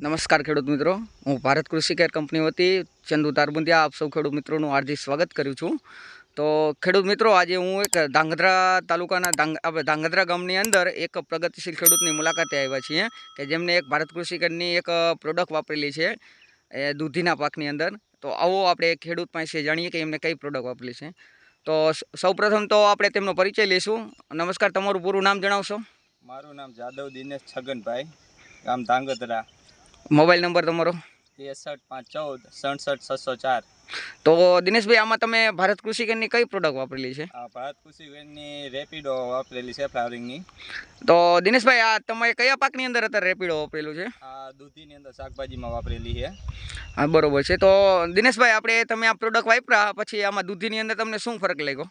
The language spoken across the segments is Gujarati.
નમસ્કાર ખેડૂત મિત્રો. હું ભારત કૃષિ કેર કંપની વતી ચંદુ તારબુંદિયા આપ સૌ ખેડૂત મિત્રોનું હાર્દિક સ્વાગત કરું છું. તો ખેડૂત મિત્રો, આજે હું એક ધાંગધ્રા તાલુકાના આપણે ધાંગધ્રા ગામની અંદર એક પ્રગતિશીલ ખેડૂતની મુલાકાતે આવ્યા છીએ કે જેમને એક ભારત કૃષિ કેરની એક પ્રોડક્ટ વાપરેલી છે, એ દૂધીના પાકની અંદર. તો આવો આપણે ખેડૂત પાસે જાણીએ કે એમને કઈ પ્રોડક્ટ વાપરેલી છે. તો સ- સૌપ્રથમ તો આપણે તેમનો પરિચય લઈશું. નમસ્કાર, તમારું પૂરું નામ જણાવશો? મારું નામ જાદવ દિનેશ છગનભાઈ. ગામ ધાંગધ્રા. મોબાઈલ નંબર તમારો? ત્રેસઠ પાંચ ચૌદ સડસઠ છસો ચાર. તો દિનેશભાઈ આમાં તમે ભારત કૃષિ કેરની કઈ પ્રોડક્ટ વાપરેલી છે? ભારત કૃષિ વેનની રેપિડો વાપરેલી છે ફ્લાવરિંગની. તો દિનેશભાઈ આ તમે કયા પાકની અંદર અત્યારે રેપિડો વાપરેલું છે? આ દૂધીની અંદર શાકભાજીમાં વાપરેલી છે. હા બરોબર છે. તો દિનેશભાઈ આપણે તમે આ પ્રોડક્ટ વાપરા પછી આમાં દૂધીની અંદર તમને શું ફરક લાગ્યો?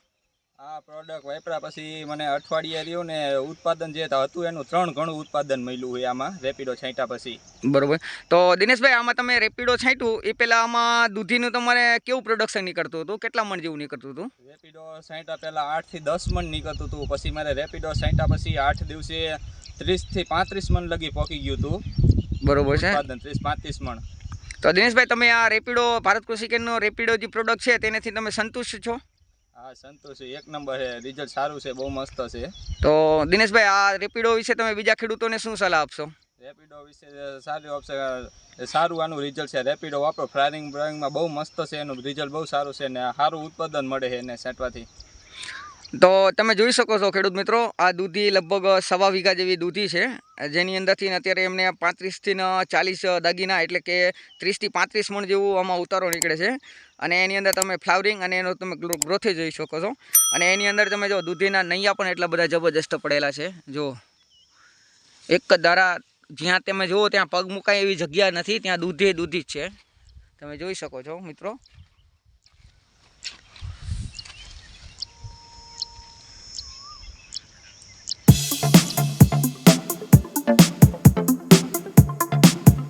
આ પ્રોડક્ટ વાપરા પછી મને અઠવાડિયે રહ્યું ને ઉત્પાદન જે હતું એનું ત્રણ ઘણું ઉત્પાદન મળ્યું હોય આમાં રેપિડો છાંટ્યા પછી. બરોબર. તો દિનેશભાઈ આમાં તમે રેપિડો છાંટ્યું એ પહેલાં આમાં દૂધીનું તમારે કેવું પ્રોડક્શન નીકળતું હતું? કેટલા મણ જેવું નીકળતું હતું? રેપિડો છાંટ્યા પહેલાં આઠથી દસ મણ નીકળતું હતું પછી મારે રેપિડો છાંટ્યા પછી આઠ દિવસે ત્રીસથી પાંત્રીસ મણ લગી પહોંચી ગયું હતું. બરોબર છે. ઉત્પાદન ત્રીસ પાંત્રીસ મણ. તો દિનેશભાઈ તમે આ રેપિડો ભારત કૃષિ કેન્દ્રનો રેપિડો જે પ્રોડક્ટ છે તેનાથી તમે સંતુષ્ટ છો? હા સંતોષ એક નંબર છે. રિઝલ્ટ સારું છે. બહુ મસ્ત છે. તો દિનેશભાઈ આ રેપિડો વિશે તમે બીજા ખેડૂતોને શું સલાહ આપશો? રેપિડો વિશે સારું ઓપ્શન સારું આનું રિઝલ્ટ છે. રેપિડો વાપરો. ફ્રાયરિંગ બ્રાઇંગમાં બહુ મસ્ત છે. એનું રિઝલ્ટ બહુ સારું છે ને સારું ઉત્પાદન મળે છે એને છાંટવાથી. તો તમે જોઈ શકો છો ખેડૂત મિત્રો આ દૂધી લગભગ સવા વીઘા જેવી દૂધી છે. જેની અંદરથી અત્યારે એમને પાંત્રીસથી ચાલીસ દાગીના એટલે કે ત્રીસથી પાંત્રીસ મણ જેવું આમાં ઉતારો નીકળે છે. અને એની અંદર તમે ફ્લાવરિંગ અને એનો તમે ગ્રોથે જોઈ શકો છો. અને એની અંદર તમે જો દૂધીના નૈયા પણ એટલા બધા જબરજસ્ત પડેલા છે. જો એક ધારા જ્યાં તમે જુઓ ત્યાં પગ મુકાય એવી જગ્યા નથી, ત્યાં દૂધી દૂધી જ છે. તમે જોઈ શકો છો મિત્રો.